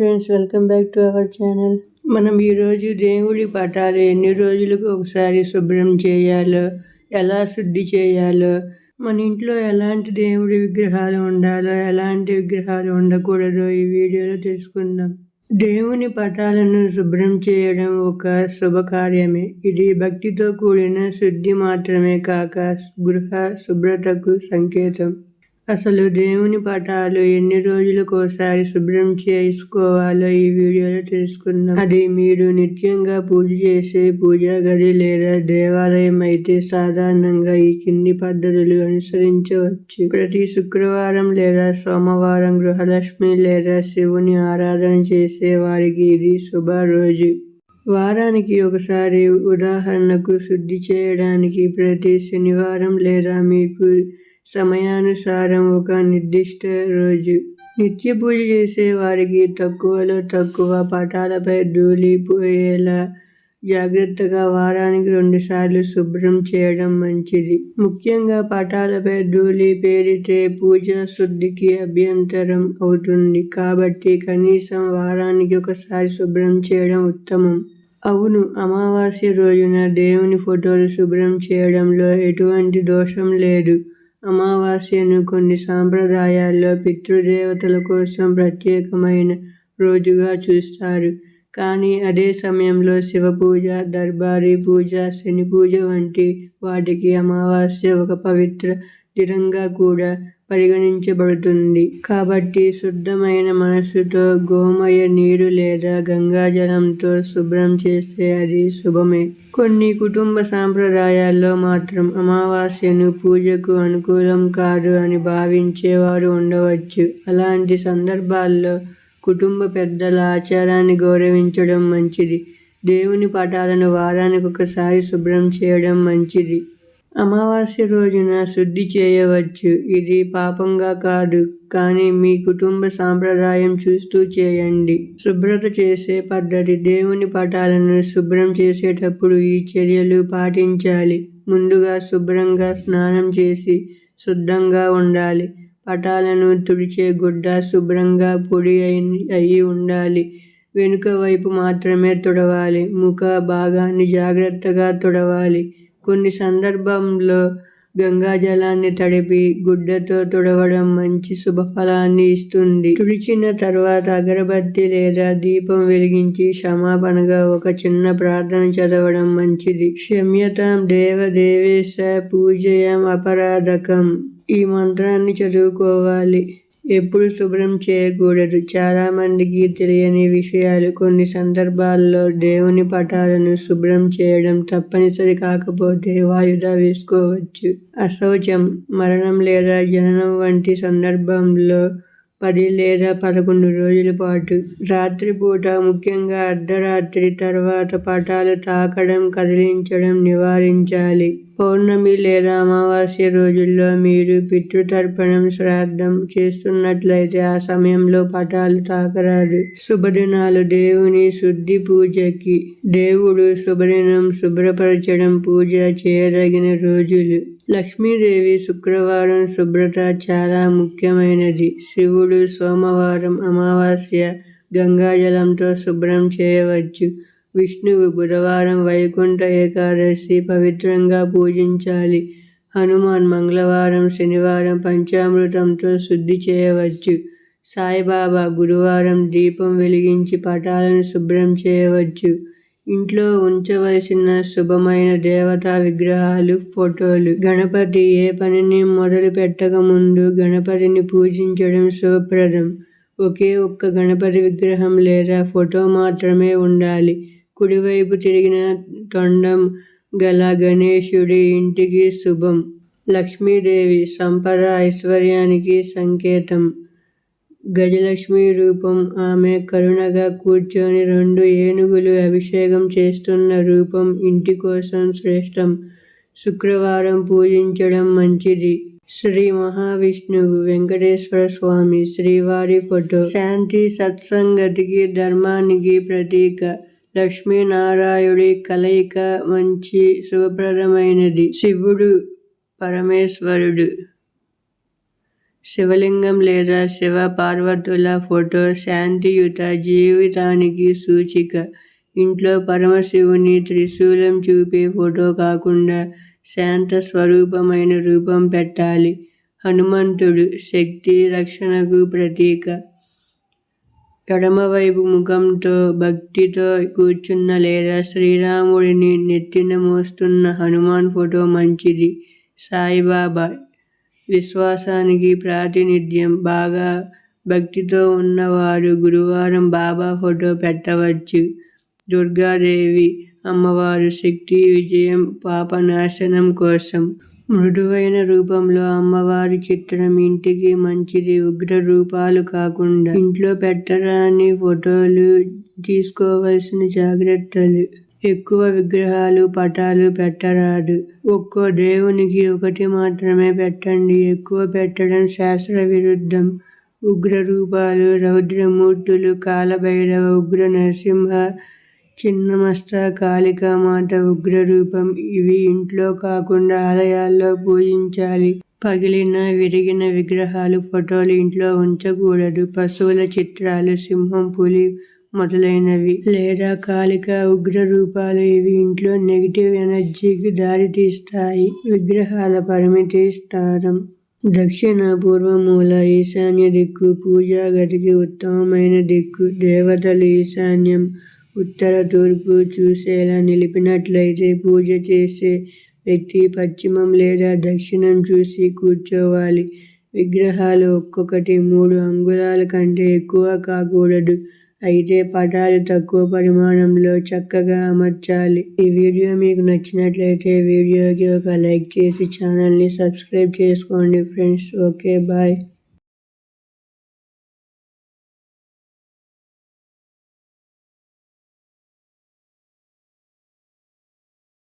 Friends welcome back to our channel మనం ఈరోజు దేవుడి పటాలు ఎన్ని రోజులకు ఒకసారి శుభ్రం చేయాలో ఎలా శుద్ధి చేయాలో మన ఇంట్లో ఎలాంటి దేవుడి విగ్రహాలు ఉండాలో ఎలాంటి విగ్రహాలు ఉండకూడదో ఈ వీడియోలో తెలుసుకుందాం. దేవుని పటాలను శుభ్రం చేయడం ఒక శుభకార్యమే. ఇది భక్తితో కూడిన శుద్ధి మాత్రమే కాక గృహ శుభ్రతకు సంకేతం. అసలు దేవుని పటాలు ఎన్ని రోజులకోసారి శుభ్రం చేసుకోవాలో ఈ వీడియోలో తెలుసుకుందాం. అది మీరు నిత్యంగా పూజ చేసే పూజా గది లేదా దేవాలయం అయితే సాధారణంగా ఈ కింది పద్ధతులు అనుసరించవచ్చు. ప్రతి శుక్రవారం లేదా సోమవారం గృహలక్ష్మి లేదా శివుని ఆరాధన చేసే వారికి ఇది శుభ రోజు. వారానికి ఒకసారి ఉదాహరణకు శుద్ధి చేయడానికి ప్రతి శనివారం లేదా మీకు సమయానుసారం ఒక నిర్దిష్ట రోజు నిత్య పూజ చేసే వారికి తక్కువలో తక్కువ పటాలపై ధూళి పోయేలా జాగ్రత్తగా వారానికి రెండుసార్లు శుభ్రం చేయడం మంచిది. ముఖ్యంగా పటాలపై ధూళి పేరితే పూజ శుద్ధికి అభ్యంతరం అవుతుంది. కాబట్టి కనీసం వారానికి ఒకసారి శుభ్రం చేయడం ఉత్తమం. అవును అమావాస్య రోజున దేవుని ఫోటోలు శుభ్రం చేయడంలో ఎటువంటి దోషం లేదు. అమావాస్యను కొన్ని సాంప్రదాయాల్లో పితృదేవతల కోసం ప్రత్యేకమైన రోజుగా చూస్తారు. కానీ అదే సమయంలో శివ పూజ దర్బారీ పూజ శని పూజ వంటి వాటికి అమావాస్య ఒక పవిత్ర దినంగా కూడా పరిగణించబడుతుంది. కాబట్టి శుద్ధమైన మనస్సుతో గోమయ నీరు లేదా గంగాజలంతో శుభ్రం చేస్తే అది శుభమే. కొన్ని కుటుంబ సాంప్రదాయాల్లో మాత్రం అమావాస్యను పూజకు అనుకూలం కాదు అని భావించేవారు ఉండవచ్చు. అలాంటి సందర్భాల్లో కుటుంబ పెద్దల ఆచారాన్ని గౌరవించడం మంచిది. దేవుని పటాలను వారానికి ఒకసారి శుభ్రం చేయడం మంచిది. అమావాస్య రోజున శుద్ధి చేయవచ్చు. ఇది పాపంగా కాదు కానీ మీ కుటుంబ సాంప్రదాయం చూస్తూ చేయండి. శుభ్రత చేసే పద్ధతి దేవుని పటాలను శుభ్రం చేసేటప్పుడు ఈ చర్యలు పాటించాలి. ముందుగా శుభ్రంగా స్నానం చేసి శుద్ధంగా ఉండాలి. పటాలను తుడిచే గుడ్డ శుభ్రంగా పొడి అయి ఉండాలి. వెనుక వైపు మాత్రమే తుడవాలి. ముఖ భాగాన్ని జాగ్రత్తగా తుడవాలి. కొన్ని సందర్భంలో గంగాజలాన్ని తడిపి గుడ్డతో తుడవడం మంచి శుభఫలాన్ని ఇస్తుంది. తుడిచిన తర్వాత అగరబత్తి లేదా దీపం వెలిగించి క్షమాపణగా ఒక చిన్న ప్రార్థన చదవడం మంచిది. క్షమ్యతాం దేవదేవేశ పూజయం అపరాధకం ఈ మంత్రాన్ని చదువుకోవాలి. ఎప్పుడు శుభ్రం చేయకూడదు. చాలామందికి తెలియని విషయాలు. కొన్ని సందర్భాల్లో దేవుని పటాలను శుభ్రం చేయడం తప్పనిసరి కాకపోతే వాయుదా వేసుకోవచ్చు. అశౌచం మరణం లేదా జననం వంటి సందర్భంలో పది లేదా పదకొండు రోజుల పాటు. రాత్రిపూట ముఖ్యంగా అర్ధరాత్రి తర్వాత పటాలు తాకడం కదిలించడం నివారించాలి. పౌర్ణమి లేదా అమావాస్య రోజుల్లో మీరు పితృతర్పణం శ్రాద్ధం చేస్తున్నట్లయితే ఆ సమయంలో పటాలు తాకరాదు. శుభదినాలు దేవుని శుద్ధి పూజకి. దేవుడు శుభదినం శుభ్రపరచడం పూజ చేయదగిన రోజులు. లక్ష్మీదేవి శుక్రవారం శుభ్రత చాలా ముఖ్యమైనది. శివుడు సోమవారం అమావాస్య గంగాజలంతో శుభ్రం చేయవచ్చు. విష్ణువు బుధవారం వైకుంఠ ఏకాదశి పవిత్రంగా పూజించాలి. హనుమాన్ మంగళవారం శనివారం పంచామృతంతో శుద్ధి చేయవచ్చు. సాయిబాబా గురువారం దీపం వెలిగించి పటాలను శుభ్రం చేయవచ్చు. ఇంట్లో ఉంచవలసిన శుభమైన దేవతా విగ్రహాలు ఫోటోలు. గణపతి ఏ పనిని మొదలు పెట్టక ముందు గణపతిని పూజించడం శుభప్రదం. ఒకే ఒక్క గణపతి విగ్రహం లేదా ఫోటో మాత్రమే ఉండాలి. కుడివైపు తిరిగిన తొండం గల గణేశుడి ఇంటికి శుభం. లక్ష్మీదేవి సంపద ఐశ్వర్యానికి సంకేతం. గజలక్ష్మి రూపం. ఆమె కరుణగా కూర్చొని రెండు ఏనుగులు అభిషేకం చేస్తున్న రూపం ఇంటి కోసం శ్రేష్టం. శుక్రవారం పూజించడం మంచిది. శ్రీ మహావిష్ణువు వెంకటేశ్వర స్వామి శ్రీవారి ఫోటో. శాంతి సత్సంగతికి ధర్మానికి ప్రతీక. లక్ష్మీనారాయుడి కలయిక మంచి శుభప్రదమైనది. శివుడు పరమేశ్వరుడు. శివలింగం లేదా శివ పార్వతుల ఫోటో శాంతియుత జీవితానికి సూచిక. ఇంట్లో పరమశివుని త్రిశూలం చూపే ఫోటో కాకుండా శాంత స్వరూపమైన రూపం పెట్టాలి. హనుమంతుడు శక్తి రక్షణకు ప్రతీక. ఎడమవైపు ముఖంతో భక్తితో కూర్చున్న లేదా శ్రీరాముడిని నెత్తిన మోస్తున్న హనుమాన్ ఫోటో మంచిది. సాయిబాబా విశ్వాసానికి ప్రాతినిధ్యం. బాగా భక్తితో ఉన్నవారు గురువారం బాబా ఫోటో పెట్టవచ్చు. దుర్గాదేవి అమ్మవారు శక్తి విజయం పాపనాశనం కోసం మృదువైన రూపంలో అమ్మవారి చిత్రం ఇంటికి మంచిది. ఉగ్ర రూపాలు కాకుండా ఇంట్లో పెట్టరాని ఫోటోలు తీసుకోవలసిన జాగ్రత్తలు. ఎక్కువ విగ్రహాలు పటాలు పెట్టరాదు. ఒక్కో దేవునికి ఒకటి మాత్రమే పెట్టండి. ఎక్కువ పెట్టడం శాస్త్ర విరుద్ధం. ఉగ్ర రూపాలు రౌద్రమూర్తులు కాలభైరవ ఉగ్ర నరసింహ చిన్నమస్త కాళికామాత ఉగ్రరూపం ఇవి ఇంట్లో కాకుండా ఆలయాల్లో పూజించాలి. పగిలిన విరిగిన విగ్రహాలు ఫోటోలు ఇంట్లో ఉంచకూడదు. పశువుల చిత్రాలు సింహం పులి మొదలైనవి. లేదా కాలిక ఉగ్ర రూపాలు ఇవి ఇంట్లో నెగిటివ్ ఎనర్జీకి దారి తీస్తాయి విగ్రహాల పరిమితి స్థానం. దక్షిణ పూర్వమూల ఈశాన్య దిక్కు పూజా గదికి ఉత్తమమైన దిక్కు దేవతలు ఈశాన్యం. ఉత్తర తూర్పు చూసేలా నిలిపినట్లయితే పూజ చేసే వ్యక్తి పశ్చిమం లేదా దక్షిణం చూసి కూర్చోవాలి. విగ్రహాలు ఒక్కొక్కటి మూడు అంగుళాల కంటే ఎక్కువ కాకూడదు. అయితే పటాలు తక్కువ పరిమాణంలో చక్కగా అమర్చాలి. ఈ వీడియో మీకు నచ్చినట్లయితే వీడియోకి ఒక లైక్ చేసి ఛానల్ని సబ్స్క్రైబ్ చేసుకోండి ఫ్రెండ్స్. Okay bye.